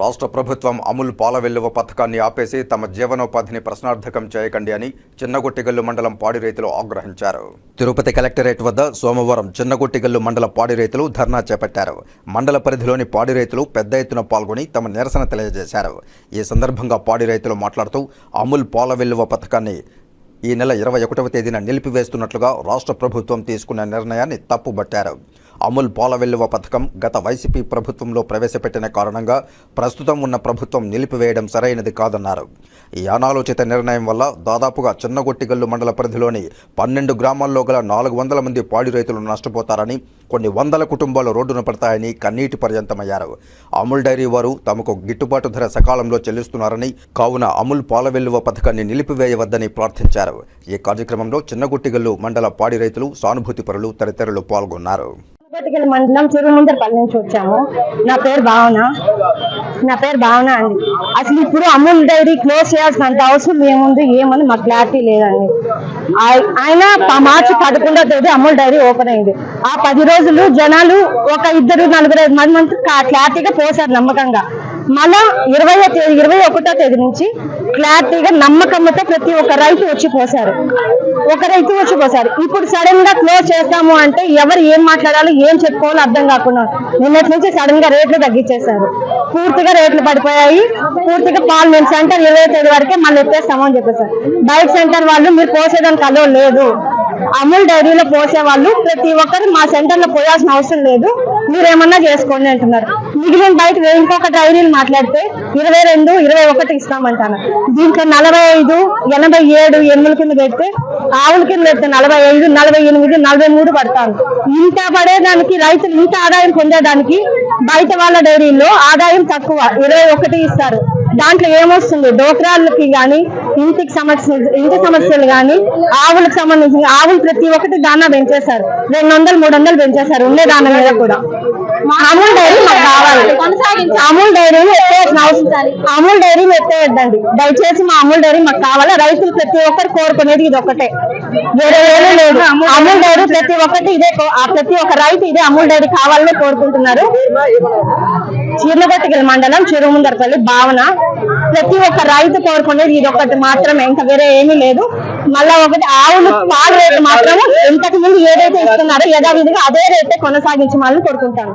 రాష్ట్ర ప్రభుత్వం అమూల్ పాల వెల్లువ పథకాన్ని ఆపేసి తమ జీవనోపాధిని ప్రశ్నార్థకం చేయకండి అని చిన్నగొట్టిగల్లు మండలం పాడి రైతులు ఆగ్రహించారు. తిరుపతి కలెక్టరేట్ వద్ద సోమవారం చిన్నగొట్టిగల్లు మండల పాడి రైతులు ధర్నా చేపట్టారు. మండల పరిధిలోని పాడి రైతులు పెద్ద ఎత్తున పాల్గొని తమ నిరసన తెలియజేశారు. ఈ సందర్భంగా పాడి రైతులు మాట్లాడుతూ అమూల్ పాల వెల్లువ పథకాన్ని ఈ నెల ఇరవై ఒకటవ తేదీన నిలిపివేస్తున్నట్లుగా రాష్ట్ర ప్రభుత్వం తీసుకున్న నిర్ణయాన్ని తప్పుబట్టారు. అమూల్ పాల వెల్లువ పథకం గత వైసీపీ ప్రభుత్వంలో ప్రవేశపెట్టిన కారణంగా ప్రస్తుతం ఉన్న ప్రభుత్వం నిలిపివేయడం సరైనది కాదన్నారు. ఈ అనాలోచిత నిర్ణయం వల్ల దాదాపుగా చిన్నగొట్టిగల్లు మండల పరిధిలోని పన్నెండు గ్రామాల్లో గల నాలుగు వందల మంది పాడి రైతులు నష్టపోతారని కొన్ని వందల కుటుంబాలు రోడ్డున పడతాయని కన్నీటి పర్యంతమయ్యారు. అమూల్ డైరీ వారు తమకు గిట్టుబాటు ధర సకాలంలో చెల్లిస్తున్నారని కావున అమూల్ పాల వెల్లువ పథకాన్ని నిలిపివేయవద్దని ప్రార్థించారు. ఈ కార్యక్రమంలో చిన్నగుట్టిగల్లు మండల పాడి రైతులు సానుభూతి పరులు తదితరులు పాల్గొన్నారు. కోటికల్ మండలం చిరుముందరపల్లి నుంచి వచ్చాము. నా పేరు భావన. నా పేరు భావన అండి. అసలు ఇప్పుడు అమూల్ డైరీ క్లోజ్ చేయాల్సినంత అవసరం ఏముంది ఏముంది మాకు క్లారిటీ లేదండి. ఆయన మార్చి పదకొండో తేదీ అమూల్ డైరీ ఓపెన్ అయింది. ఆ పది రోజులు జనాలు ఒక ఇద్దరు నలుగురు ఐదు మంది మంది క్లారిటీగా పోసారు నమ్మకంగా. మళ్ళా ఇరవై తేదీ ఇరవై ఒకటో తేదీ నుంచి క్లారిటీగా నమ్మకంతో ప్రతి ఒక్క రైతు వచ్చి పోసారు. ఒక రైతు వచ్చి పోసారు. ఇప్పుడు సడన్గా క్లోజ్ చేస్తాము అంటే ఎవరు ఏం మాట్లాడాలో ఏం చెప్పుకోవాలో అర్థం కాకుండా నిన్నటి నుంచి సడన్గా రేట్లు తగ్గించేశారు. పూర్తిగా రేట్లు పడిపోయాయి. పూర్తిగా పాలు మేము సెంటర్ ఇరవై తేదీ వరకే మళ్ళీ ఎత్తేస్తామని చెప్పేసారు బైక్ సెంటర్ వాళ్ళు మీరు పోసేదానికి అలో లేదు. అమూల్ డైరీలో పోసే వాళ్ళు ప్రతి ఒక్కరు మా సెంటర్లో పోయాల్సిన అవసరం లేదు. మీరు ఏమన్నా చేసుకోండి అంటున్నారు. మిగిలిన బయట ఇంకొక డైరీలు మాట్లాడితే ఇరవై రెండు ఇరవై ఒకటి ఇస్తామంటాను. దీంట్లో నలభై ఐదు ఎనభై ఏడు ఎనిమిది కింద పెడితే ఆవుల కింద పెడితే నలభై ఐదు నలభై ఎనిమిది నలభై మూడు పడతాను. ఇంత పడేదానికి రైతులు ఇంత ఆదాయం పొందేదానికి బయట వాళ్ళ డైరీలో ఆదాయం తక్కువ. ఇరవై ఒకటి ఇస్తారు. దాంట్లో ఏమొస్తుంది? డోక్రాలకి కానీ ఇంటికి సమస్యలు ఇంటి సమస్యలు కానీ ఆవులకు సంబంధించిన ఆవులు ప్రతి ఒక్కటి దానా పెంచేశారు. రెండు వందలు మూడు వందలు పెంచేశారు. ఉండే దాని మీద కూడా. అమూల్ డైరీ మాకు కావాలి. అమూల్ డైరీని ఎత్తేయాల్సిన అమూల్ డైరీని ఎత్తేయద్దండి. దయచేసి మా అమూల్ డైరీ మాకు కావాలి. రైతులు ప్రతి ఒక్కరు కోరుకునేది ఇది ఒకటే వేరే వేరే లేదు. అమూల్ డైరీ ప్రతి ఒక్కటి ఇదే కో- ఆ ప్రతి ఒక్క రైతు ఇదే అమూల్ డైరీ కావాలని కోరుకుంటున్నారు. చీర్లగొట్టగిరి మండలం చిరుముందరపల్లి భావన. ప్రతి ఒక్క రైతు కోరుకునేది ఇది ఒకటి మాత్రమే ఇంకా వేరే ఏమీ లేదు. మళ్ళా ఒకటి ఆవులు పాలు రేటు మాత్రం ఇంతకు ముందు ఏదైతే ఇస్తున్నారో యథావిధిగా అదే రేటే కొనసాగించి మళ్ళీ కొడుకుంటాను